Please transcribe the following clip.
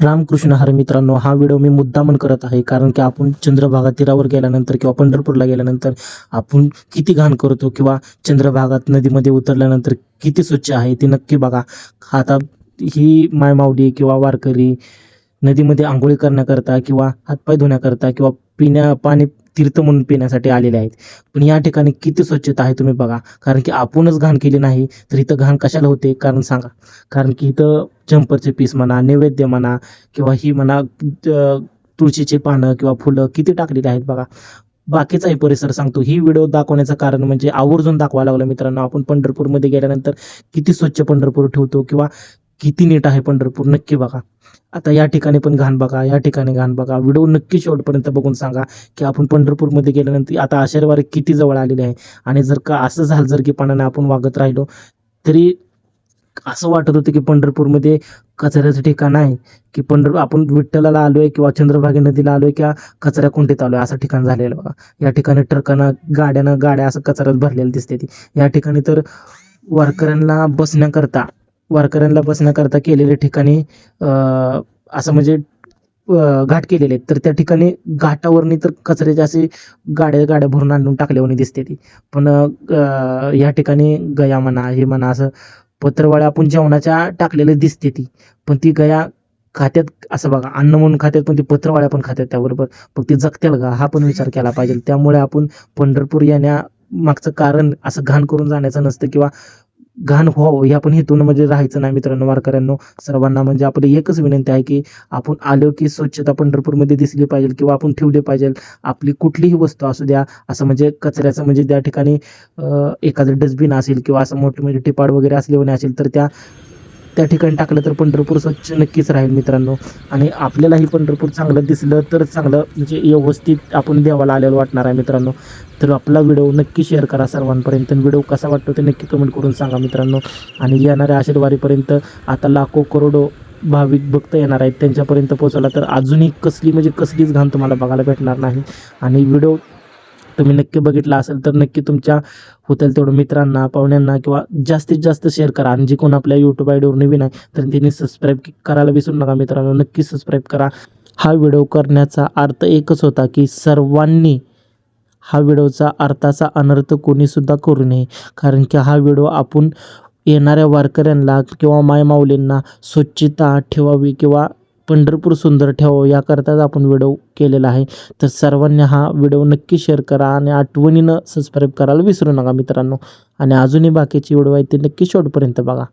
रामकृष्ण हर मित्रांनो हा व्हिडिओ मी मुद्दामन करत आहे. कारण की आपण चंद्रभागा तीरावर गेल्यानंतर किंवा पंढरपूरला गेल्यानंतर आपण किती घाण करतो किंवा चंद्रभागात नदीमध्ये उतरल्यानंतर किती स्वच्छ आहे ते नक्की बघा. आता ही मायमावली किंवा वारकरी नदीमध्ये आंघोळी करण्याकरता किंवा हातपाय धुण्याकरता किंवा पिण्या पाणी तीर्थ म्हणून पिण्यासाठी आलेले आहेत. पण या ठिकाणी किती स्वच्छता आहे तुम्ही बघा. कारण की आपणच घाण केली नाही तर इथं घाण कशाला होते? कारण सांगा. कारण की इथं जंपरचे पीस म्हणा नैवेद्य म्हणा किंवा ही म्हणा तुळशीचे पानं किंवा फुलं किती टाकलेली आहेत बघा. बाकीचाही परिसर सांगतो. ही व्हिडिओ दाखवण्याचं कारण म्हणजे आवर्जून दाखवायला लागलं मित्रांनो. आपण पंढरपूरमध्ये गेल्यानंतर किती स्वच्छ पंढरपूर ठेवतो किंवा किती नीट आहे पंढरपूर नक्की बघा. आता या ठिकाणी पण घाण बघा या ठिकाणी घाण बघा. व्हिडिओ नक्की शेवटपर्यंत बघून सांगा की आपण पंढरपूरमध्ये गेल्यानंतर आता आषाढवारी किती जवळ आलेले आहे. आणि जर का असं झालं जर की पाण्याने आपण वागत राहिलो तरी असं वाटत होतं की पंढरपूरमध्ये कचऱ्याचं ठिकाण आहे की पंढर आपण विठ्ठलाला आलोय किंवा चंद्रभागे नदीला आलोय किंवा कचऱ्या कुंठीत आलोय असं ठिकाण झालेलं बघा. या ठिकाणी ट्रकानं गाड्यानं गाड्या असं कचऱ्यात भरलेल्या दिसते ती. या ठिकाणी तर वारकऱ्यांना बसण्याकरता वारकऱ्यांना बसण्याकरता केलेल्या ठिकाणी असं म्हणजे घाट केलेले आहेत. तर त्या ठिकाणी घाटावरनी तर कचऱ्याचे असे गाड्या गाड्या भरून आणून टाकल्यावर दिसते ती. पण या ठिकाणी गया म्हणा हे म्हणा असं पत्रवाळ्या आपण जेवणाच्या टाकलेले दिसते ती. पण ती गया खात्यात असं बघा अन्न म्हणून खात्यात पण ती पत्रवाळ्या पण खात्यात त्याबरोबर. मग ती जगतील का हा पण विचार केला पाहिजे. त्यामुळे आपण पंढरपूर येण्या मागचं कारण असं घाण करून जाण्याचं नसतं किंवा घाण व्हावं या पण हेतून म्हणजे राहायचं नाही मित्रांनो वारकऱ्यांनो. सर्वांना म्हणजे आपली एकच विनंती आहे की आपण आलो की स्वच्छता पंढरपूरमध्ये दिसली पाहिजे किंवा आपण ठेवली पाहिजे. आपली कुठलीही वस्तू असू द्या असं म्हणजे कचऱ्याचं म्हणजे त्या ठिकाणी एखादं डस्टबिन असेल किंवा असं मोठे म्हणजे टिपाड वगैरे असले असेल तर त्या त्या ठिकाणी टाकलं तर पंढरपूर स्वच्छ नक्कीच राहील मित्रांनो. आणि आपल्यालाही पंढरपूर चांगलं दिसलं तर चांगलं म्हणजे व्यवस्थित आपण देवाला आलेलं वाटणार आहे मित्रांनो. तर आपला व्हिडिओ नक्की शेअर करा सर्वांपर्यंत. व्हिडिओ कसा वाटतो ते नक्की कमेंट करून सांगा मित्रांनो. आणि येणाऱ्या आशीर्वादीपर्यंत आता लाखो करोडो भाविक भक्त येणार आहेत. त्यांच्यापर्यंत पोहोचवला तर अजूनही कसली म्हणजे कसलीच घाण तुम्हाला बघायला भेटणार नाही. आणि व्हिडिओ तुम्ही नक्की बघितला असेल तर नक्की तुमच्या होतील तेवढं मित्रांना पाहुण्यांना किंवा जास्तीत जास्त शेअर करा. आणि जे कोण आपल्या यूट्यूब आयडीवर नवीन आहे तर त्यांनी सबस्क्राईब करायला विसरू नका मित्रांनो. नक्की सबस्क्राईब करा. हा व्हिडिओ करण्याचा अर्थ एकच होता की सर्वांनी हा व्हिडिओचा अर्थाचा अनर्थ कोणीसुद्धा करू नये. कारण की हा व्हिडिओ आपण येणाऱ्या वारकऱ्यांना किंवा मायमाऊलींना स्वच्छता ठेवावी किंवा पंढरपूर सुंदर ठेवावं याकरताच आपण व्हिडिओ केलेला आहे. तर सर्वांनी हा व्हिडिओ नक्की शेअर करा आणि आठवणीनं सबस्क्राईब करायला विसरू नका मित्रांनो. आणि अजूनही बाकीची व्हिडिओ आहे ते नक्की शेवटपर्यंत बघा.